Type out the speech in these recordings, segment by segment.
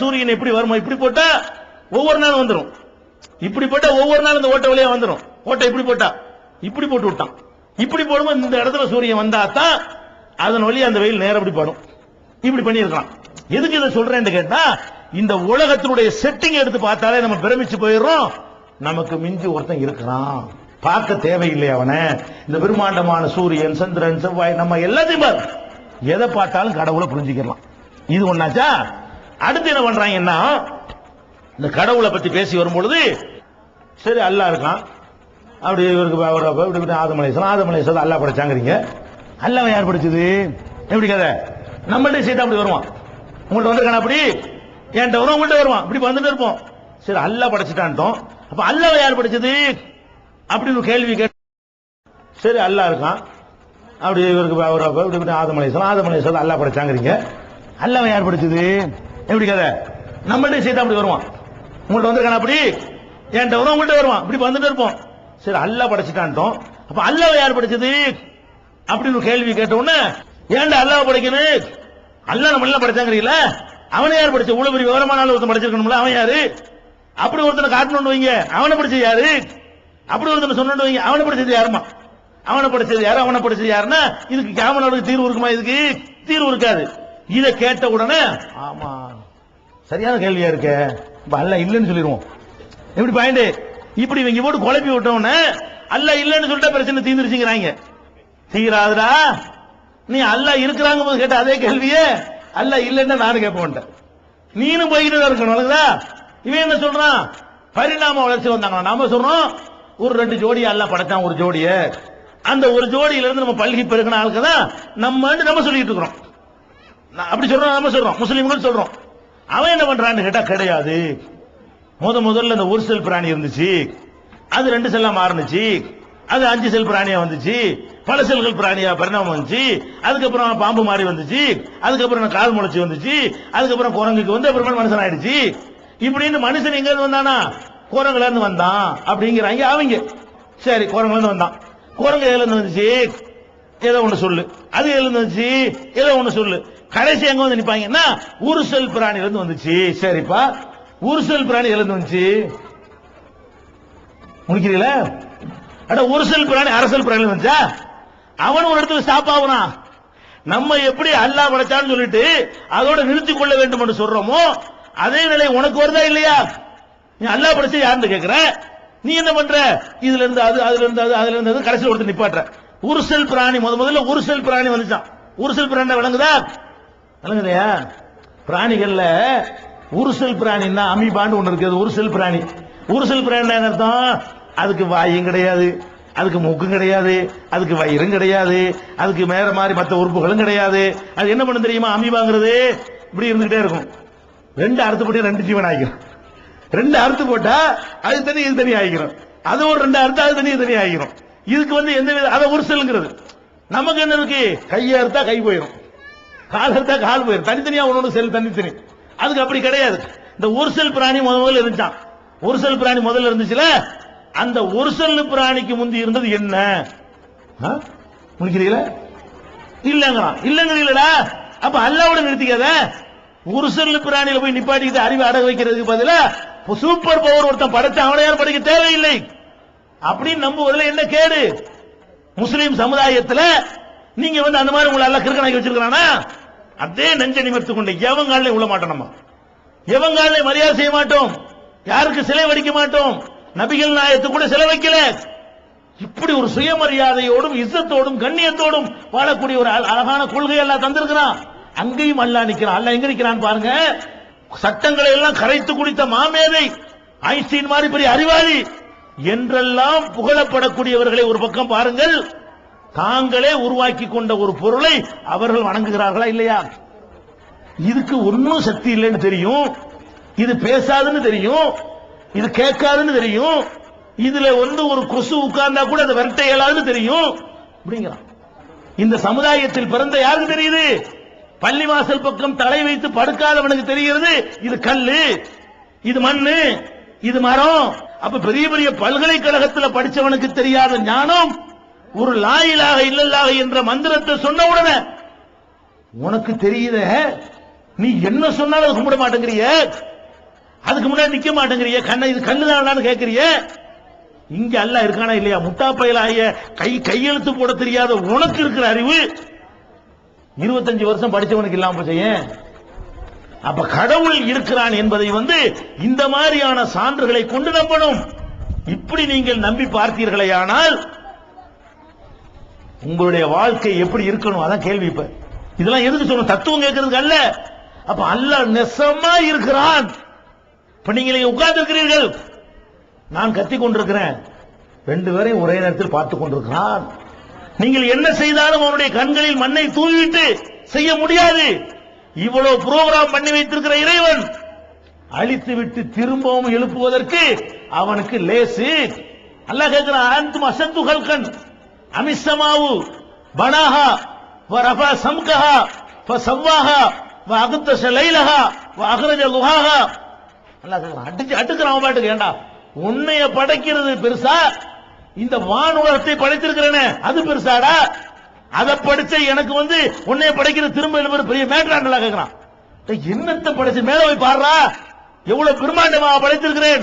சூரியன் எப்படி வருமா இப்படி போட்டா ஒவ்வொரு நாளும் வந்துடும் இப்படி போட்டா ஒவ்வொரு நாளும் இந்த ஓட்ட வழியா வந்துடும் ஓட்டை இப்படி போட்டா இப்படி போட்டு விட்டான். இப்படி போடும்போது இந்த இடத்துல சூரியன் வந்தா தான் அதன் வழி அந்த வெயில் நேரம் இப்படி படும். இப்படி பண்ணியிருக்கலாம். எதுக்கு இதை சொல்றேன்னு கேட்டா இந்த உலகத்தினுடைய செட்டிங் எடுத்து பார்த்தாலே நம்ம பிரமிச்சு போயிடுறோம். நமக்கு மிஞ்சி ஒருத்தன் இருக்கிறான். பார்க்க தேவையில்லை அவனை. இந்த பிரம்மாண்டமான சூரியன் சந்திரன் செவ்வாய் நம்ம எல்லாத்தையும் பாரு. எதை பார்த்தாலும் கடவுளை புரிஞ்சுக்கலாம் இது ஒன்னாச்சா அடுத்து என்ன பண்றாங்கன்னா இந்த கடவுளை பத்தி பேசி வரும்பொழுது சரி அல்லாஹ் இருக்கான். அப்படி இவருக்கு ப- ஒரு- இப்படி ஆதமலை ஆதமலை படைச்சாங்கிறீங்க. அல்லாவை யார் படிச்சது? எப்படி கதை? நம்மள்ட்ட சேர்த்து அப்படி வருவான். உங்கள்ட்ட வந்திருக்கான அப்படி? என்கிட்ட வரும் உங்கள்ட்ட வருவான். இப்படி வந்துட்டு இருப்போம். சரி அல்லா படைச்சிட்டான்ட்டோம். அப்ப அல்லாவை யார் படிச்சது? அப்படின்னு ஒரு கேள்வி கேட்டு சரி அல்லாஹ் இருக்கான். அப்படி இவருக்கு ப- ஒரு- இப்படி இப்படி ஆதமலை அல்லா படைச்சாங்கிறீங்க. அல்லாவை யார் படிச்சது? எப்படி கதை? நம்மள்ட்ட சேர்த்து அப்படி வருவான்? உங்கள்ட்ட வந்திருக்கான அப்படி? என்கிட்ட வரும் உங்கள்ட்ட வருவான். இப்படி வந்துட்டு இருப்போம். சரி அல்லாஹ் படைச்சிட்டான்ட்டோம். அப்ப அல்லாஹ் யார் படிச்சது? அப்படின்னு கேள்வி கேட்ட உடனே ஏன்டா அல்லாவை படைக்கணும்? அல்லாஹ் நம்ம எல்லாம் படைச்சாங்கிறீங்களா? அவனை யார் படிச்ச? இவ்வளவு பெரிய விவரமான ஆள் ஒருத்தன் படிச்சிருக்கணும்ல அவன் யாரு? அப்படி ஒருத்தனை காட்டணும்னு வைங்க. அவனை படிச்சது யாரு? அப்படி ஒருத்தனை சொன்னு வைங்க. அவனை படிச்சது யாருமா அவனை படிச்சது யாரு? அவனை படிச்சது யாருன்னா இதுக்கு கேமராவுக்கு தீர்வு இருக்குமா இதுக்கு? தீர்வு இருக்காது. இதை கேட்ட உடனே ஆமா. சரியான கேள்வியா இருக்க. அல்ல இல்லைன்னு சொல்லிடுவோம். எப்படி பாயிண்ட் இப்படி இவங்க போட்டு குழப்பி விட்டோன்னு அல்ல இல்லைன்னு சொல்லிட்டா பிரச்சனை தீந்துருச்சுங்கிறாங்க. தீராதுடா. நீ அல்ல இருக்கிறாங்க போது கேட்ட அதே கேள்வியே அல்ல இல்லைன்னா நானும் கேட்க நீனும் போய்கிட்டு இருக்கணும் விளங்குதா? இவன் என்ன சொல்றான்? பரிணாம வளர்ச்சி வந்தாங்க நாம சொல்றோம் ஒரு ரெண்டு ஜோடி அல்ல படைச்சான் ஒரு ஜோடிய. அந்த ஒரு ஜோடியில இருந்து நம்ம பல்கி பெருகின ஆளுக்கு தான் நம்ம நம்ம சொல்லிட்டு இருக்கிறோம். அப்படி சொல்றோம் நம்ம சொல்றோம். முஸ்லீம்கள் சொல்றோம். அவன் என்ன பண்றான்னு கேட்டா கிடையாது. முத முதல்ல இந்த ஒரு செல் பிராணி இருந்துச்சு. அது ரெண்டு செல்லா மாறுனுச்சு. அது அஞ்சு செல் பிராணியா வந்துச்சு. பல செல்கள் பிராணியா பரிணாமம் வந்துச்சு. அதுக்கப்புறம் பாம்பு மாறி வந்துச்சு. அதுக்கப்புறம் கால் முளைச்சு வந்துச்சு. அதுக்கப்புறம் குரங்குக்கு வந்து அப்புறமா மனுஷன் ஆயிடுச்சு இப்படின்னு மனுஷன் எங்க இருந்து வந்தானா? குரங்குல இருந்து வந்தான். அப்படிங்கிறாங்க அவங்க. சரி குரங்குல இருந்து வந்தான். குரங்கு எதுல இருந்து வந்துச்சு? ஏதோ ஒண்ணு சொல்லு. அது எதுல இருந்து வந்துச்சு? ஏதோ ஒண்ணு சொல்லு. கடைசி எங்க வந்து நிப்பாங்கன்னா உருசல் பிராணில இருந்து வந்துச்சு. சரிப்பா. உருசல் பிராணி இருந்து வந்துச்சு? முடிக்கிறீங்களா? அட உருசல் பிராணி அரசல் பிராணி வந்துச்சா? அவன் ஒரு இடத்துல ஸ்டாப் ஆகுறான் நம்ம எப்படி அல்லாஹ் படைச்சான்னு சொல்லிட்டு அதோட நிறுத்திக் கொள்ள வேண்டும் என்று சொல்றோமோ அதே நிலை உனக்கு வருதா இல்லையா? நீ அல்லாஹ் படைச்ச யாருன்னு கேக்குற? நீ என்ன பண்ற? இதுல இருந்து அது அதுல இருந்து அது அதுல இருந்து அது கடைசியில் ஒருத்தர் நிப்பாட்டுற. உருசல் பிராணி முத முதல்ல உருசல் பிராணி வந்துச்சான். உருசல் பிராணி விளங்குதா? விளங்குதையா பிராணிகள்ல உருசல் பிராணின்னா அமீபான்னு ஒண்ணு ஒன்று இருக்குது உருசல் பிராணி. உருசல் பிராணி என்ன அர்த்தம்? அதுக்கு வாயும் கிடையாது அதுக்கு மூக்கும் கிடையாது அதுக்கு வயிறும் கிடையாது அதுக்கு மேற மாதிரி மற்ற உறுப்புகளும் கிடையாது. அது என்ன பண்ண தெரியுமா? அமீபாங்கிறது இப்படி இருந்துகிட்டே இருக்கும். ரெண்டு அறுத்து போட்டு ரெண்டு ஜீவன் ஆகிக்கிறோம். ரெண்டு அறுத்து போட்டா அது தனி இது தனி ஆகிக்கிறோம். அது ஒரு ரெண்டு அறுத்து அது தனி இது தனி ஆகிக்கிறோம். இதுக்கு வந்து எந்த வித அதை உருசல்ங்கிறது நமக்கு என்ன இருக்கு? கையை அறுத்தா கை போயிடும் கால் எடுத்தா கால் போயிடும் தனித்தனியா ஒன்னொன்று செல் தனித்தனி அதுக்கு அப்படி கிடையாது. இந்த ஒரு செல் பிராணி முத முதல்ல இருந்துச்சான் ஒரு செல் பிராணி முதல்ல இருந்துச்சுல? அந்த ஒரு செல் பிராணிக்கு முந்தி இருந்தது என்ன? ஆ? முடிக்கிறீங்களா? இல்லங்கிறான். இல்லங்கிறீங்களா அப்ப அல்லாவோட நிறுத்திக்காத. ஒரு செல் பிராணியில போய் நிப்பாட்டிக்கிட்டு அறிவை அடக வைக்கிறதுக்கு பதிலா சூப்பர் பவர் ஒருத்தன் படைச்ச அவனை யாரும் படிக்க தேவையில்லை. அப்படின்னு நம்புவதில் என்ன கேடு? முஸ்லீம் சமுதாயத்தில் நீங்க வந்து அந்த மாதிரி உங்களை எல்லாம் கிறுக்கனாக்கி வச்சிருக்கானா அதே நெஞ்ச நிமிர்த்து கொண்டு எவங்காலே உள்ள மாட்டோம் நம்ம எவங்காலே மரியாதை செய்ய மாட்டோம்? யாருக்கு சிலை வடிக்க மாட்டோம்? நபிகள் நாயத்து கூட சிலை வைக்கல. இப்படி ஒரு சுயமரியாதையோடும் இசத்தோடும் கண்ணியத்தோடும் வாழக்கூடிய ஒரு அழகான கொள்கை எல்லாம் தந்திருக்கிறான். அங்கேயும் அல்லா நிக்கிறான். அல்ல எங்க நிக்கிறான் பாருங்க. சட்டங்களை எல்லாம் கரைத்து குடித்த மாமேதை ஐன்ஸ்டீன் மாதிரி பெரிய அறிவாளி என்றெல்லாம் புகழப்படக்கூடியவர்களை ஒரு பக்கம் பாருங்கள். தாங்களே உருவாக்கி கொண்ட ஒரு பொருளை அவர்கள் வணங்குகிறார்களா இல்லையா? இதுக்கு ஒன்னும் சக்தி இல்லைன்னு தெரியும். இது பேசாதுன்னு தெரியும். இது கேட்காதுன்னு தெரியும். இதுல வந்து ஒரு கொசு உட்கார்ந்தா கூட அதை விரட்ட இயலாதுன்னு தெரியும். அப்படிங்கிறான். இந்த சமுதாயத்தில் பிறந்த யாருக்கு தெரியுது? பள்ளிவாசல் பக்கம் தலை வைத்து படுக்காதவனுக்கு தெரிகிறது. இது கல்லு இது மண்ணு இது மரம். அப்ப பெரிய பெரிய பல்கலைக்கழகத்துல படிச்சவனுக்கு தெரியாத ஞானம் ஒரு லாயிலாக இல்லல்லாக என்ற மந்திரத்தை சொன்ன உடனே உனக்கு தெரியுத நீ என்ன சொன்னாலும் கும்பிட மாட்டேங்கிறிய? அதுக்கு முன்னாடி நிக்க மாட்டேங்கிறிய? கண்ணை இது கண்ணுதான் கேட்கறிய? இங்க அல்ல இருக்கானா இல்லையா? முட்டா பயலாய கை கையெழுத்து போட தெரியாத உனக்கு இருக்கிற அறிவு. இருபத்தஞ்சு வருஷம் படிச்சவனுக்கு இல்லாம போச்சு அப்ப கடவுள் இருக்கிறான் என்பதை வந்து இந்த மாதிரியான சான்றுகளை கொண்டு நம்பணும். இப்படி நீங்கள் நம்பி பார்த்தீர்களேயானால் உங்களுடைய வாழ்க்கை எப்படி இருக்கணும்? அதான் கேள்வி இப்ப. இதெல்லாம் எதுக்கு சொல்லணும்? தத்துவம் கேட்கறதுக்கு அல்ல. அப்ப அல்லாஹ் நெசமா இருக்கிறான். இப்ப நீங்கள் உட்கார்ந்து இருக்கிறீர்கள் நான் கத்தி கொண்டிருக்கிறேன். ரெண்டு பேரையும் ஒரே நேரத்தில் பார்த்துக் கொண்டிருக்கிறான். நீங்கள் என்ன செய்தாலும் அவனுடைய கண்களில் மண்ணை தூவிட்டு செய்ய முடியாது. இவ்வளவு புரோகிராம் பண்ணி வைத்திருக்கிற இறைவன் அழித்து விட்டு திரும்பவும் எழுப்புவதற்கு அவனுக்கு லேசு. அல்லாஹ் கேட்கிறான் அசத்து கல்கன். அமிசமாவு பனாஹா வரபா சம்கஹா ஃபசவ்வாஹா அகுத்த லைலஹா அகரஜ லுஹாஹா அடிச்சு அட்டுக்கிறான் பாட்டுக்கு ஏண்டா? உன்னைய படைக்கிறது பெருசா? இந்த வானுலகத்தை படைத்திருக்கிறேனே அது பெருசாடா? அதை படிச்ச எனக்கு வந்து உன்னைய படைக்கிறது திரும்ப எழுப்புற பெரிய மேட்ராண்டலா கேட்கிறான் என்னத்தை படைச்சு மேல போய் பாடுறா? எவ்வளவு பிரம்மாண்டமாக படைத்திருக்கிறேன்.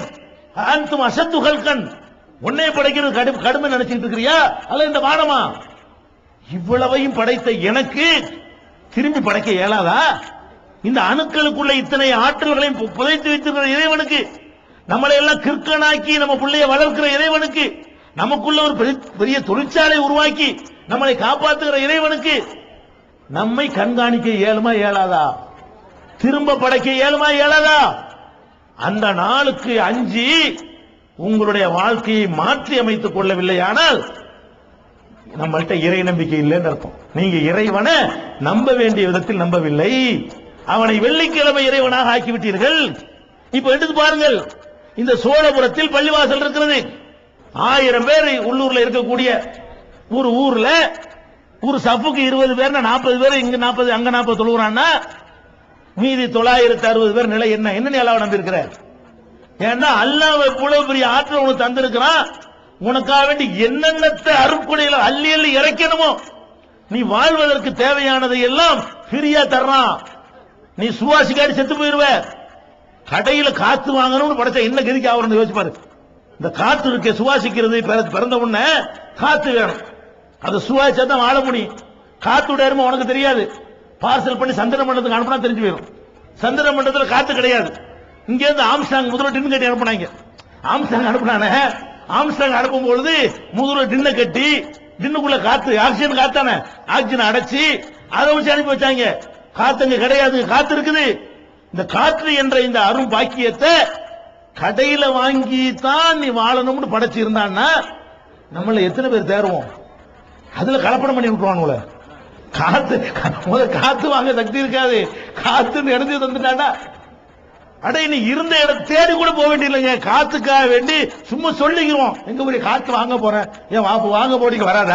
அந்தும் அசத்து கல்கன். உன்னைய படைக்கிறது கடும் கடுமை நினைச்சிட்டு இருக்கிறியா? அல்ல இந்த வானமா இவ்வளவையும் படைத்த எனக்கு திரும்பி படைக்க இயலாதா? இந்த அணுக்களுக்குள்ள இத்தனை ஆற்றல்களையும் புதைத்து வைத்திருக்கிற இறைவனுக்கு நம்மளை எல்லாம் கிற்கனாக்கி நம்ம பிள்ளைய வளர்க்கிற இறைவனுக்கு நமக்குள்ள ஒரு பெரிய- பெரிய தொழிற்சாலை உருவாக்கி நம்மளை காப்பாற்றுகிற இறைவனுக்கு நம்மை கண்காணிக்க இயலுமா இயலாதா? திரும்ப படைக்க இயலுமா இயலாதா? அந்த நாளுக்கு அஞ்சு உங்களுடைய வாழ்க்கையை மாற்றி அமைத்துக் கொள்ளவில்லையானால் நம்மள்கிட்ட இறை நம்பிக்கை இல்லைன்னு அர்த்தம். நீங்க இறைவனை நம்ப வேண்டிய விதத்தில் நம்பவில்லை. அவனை வெள்ளிக்கிழமை இறைவனாக ஆக்கிவிட்டீர்கள். இப்ப எடுத்து பாருங்கள். இந்த சோழபுரத்தில் பள்ளிவாசல் இருக்கிறது. ஆயிரம் பேர் உள்ளூர்ல இருக்கக்கூடிய ஒரு ஊர்ல ஒரு சப்புக்கு இருபது பேர் நாற்பது பேர் இங்க நாற்பது அங்க நாற்பது தொழுகிறான்னா மீதி தொள்ளாயிரத்தி அறுபது பேர் நிலை என்ன? என்ன நிலாவை நம்பி இருக்கிறார்? ஏன்னா அல்லாஹ் இவ்வளவு பெரிய ஆற்றல் உனக்கு தந்திருக்கிறான். உனக்காக வேண்டி என்னென்னத்தை அருப்புடையில அள்ளி அள்ளி இறைக்கணுமோ நீ வாழ்வதற்கு தேவையானதை எல்லாம் ஃப்ரீயா தர்றான். நீ சுவாசிக்காடி செத்து போயிருவ. கடையில காத்து வாங்கணும்னு படைச்சா என்ன கதிக்கு ஆவரணும் யோசிப்பாரு இந்த காத்து இருக்க சுவாசிக்கிறது பிற- பிறந்த உடனே காத்து வேணும். அதை சுவாசிச்சா தான் வாழ முடியும். காத்து விடாருமோ உனக்கு தெரியாது. பார்சல் பண்ணி சந்திர மண்டலத்துக்கு அனுப்பினா தெரிஞ்சு போயிடும் சந்திர மண்டலத்துல காத்து கிடையாது. இங்க இருந்து ஆம்ஸ்டாங் முதல்ல டின்னு கட்டி அனுப்புனாங்க. ஆம்ஸ்டாங் அனுப்புனானே. ஆம்ஸ்டாங் அனுப்பும் பொழுது முதல்ல டின்ன கட்டி டின்னுக்குள்ள காத்து ஆக்சிஜன் காத்தானே? ஆக்சிஜன் அடைச்சி அதை வச்சு அனுப்பி வச்சாங்க. காத்து அங்க கிடையாது. காத்து இருக்குது. இந்த காற்று என்ற இந்த அரும் பாக்கியத்தை கடையில வாங்கி தான் நீ வாழணும்னு படைச்சு இருந்தான்னா நம்மள எத்தனை பேர் தேருவோம் அதுல கலப்படம் பண்ணி விட்டுருவானுங்கள. காத்து முதல்ல காத்து வாங்க சக்தி இருக்காது. காத்துன்னு எடுத்து தந்துட்டாண்டா அட நீ இருந்த இடம் தேடி கூட போக வேண்டியதில்லைங்க. காத்துக்காக வேண்டி சும்மா சொல்லிக்கிறோம். எங்க போய் காத்து வாங்க போறேன் ஏன் வாப்பு வாங்க போடிக்கு வராத?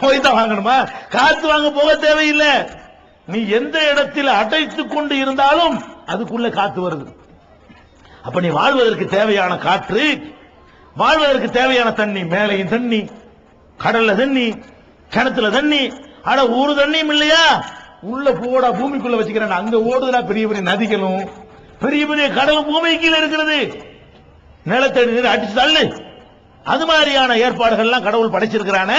போய் தான் வாங்கணுமா? காத்து வாங்க போக தேவையில்லை. நீ எந்த இடத்தில் அடைத்து கொண்டு இருந்தாலும் அதுக்குள்ள காத்து வருது. அப்ப நீ வாழ்வதற்கு தேவையான காற்று வாழ்வதற்கு தேவையான தண்ணி மேலையும் தண்ணி கடல்ல தண்ணி கிணத்துல தண்ணி அட ஒரு தண்ணியும் இல்லையா? உள்ள போடா பூமிக்குள்ள வச்சுக்கிறேன் அங்க ஓடுதுடா பெரிய பெரிய நதிகளும். பெரிய பெரிய கடல் பூமி கீழே இருக்கிறது. நிலத்தடி நீர் அடிச்சு தள்ளு. அது மாதிரியான ஏற்பாடுகள்லாம் கடவுள் படைச்சிருக்கிறான.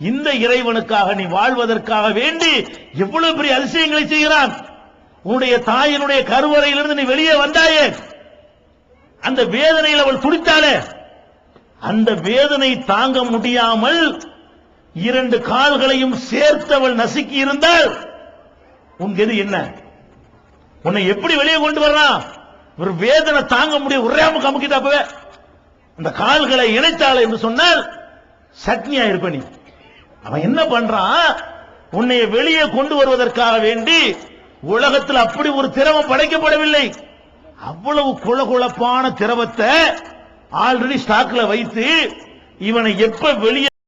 இந்த இறைவனுக்காக நீ வாழ்வதற்காக வேண்டி எவ்வளவு பெரிய அதிசயங்களை செய்கிறான். உன்னுடைய தாயினுடைய கருவறையிலிருந்து நீ வெளியே வந்தாயே. அந்த வேதனையில் அவள் துடித்தாளே. அந்த வேதனை தாங்க முடியாமல் இரண்டு கால்களையும் சேர்த்தவள் நசுக்கி இருந்தால் உன் கெது என்ன? உன்னை எப்படி வெளியே கொண்டு வர்றான் ஒரு வேதனை தாங்க முடிய உரையாம கமுக்கிட்டு அப்பவே. அந்த கால்களை இணைத்தாள் என்று சொன்னால் சட்னியா இருப்ப நீ. அவன் என்ன பண்றான்? உன்னை வெளியே கொண்டு வருவதற்காக வேண்டி உலகத்தில் அப்படி ஒரு திரவம் படைக்கப்படவில்லை. அவ்வளவு குளகுளப்பான திரவத்தை ஆல்ரெடி ஸ்டாக்ல வைத்து இவனை எப்ப வெளியே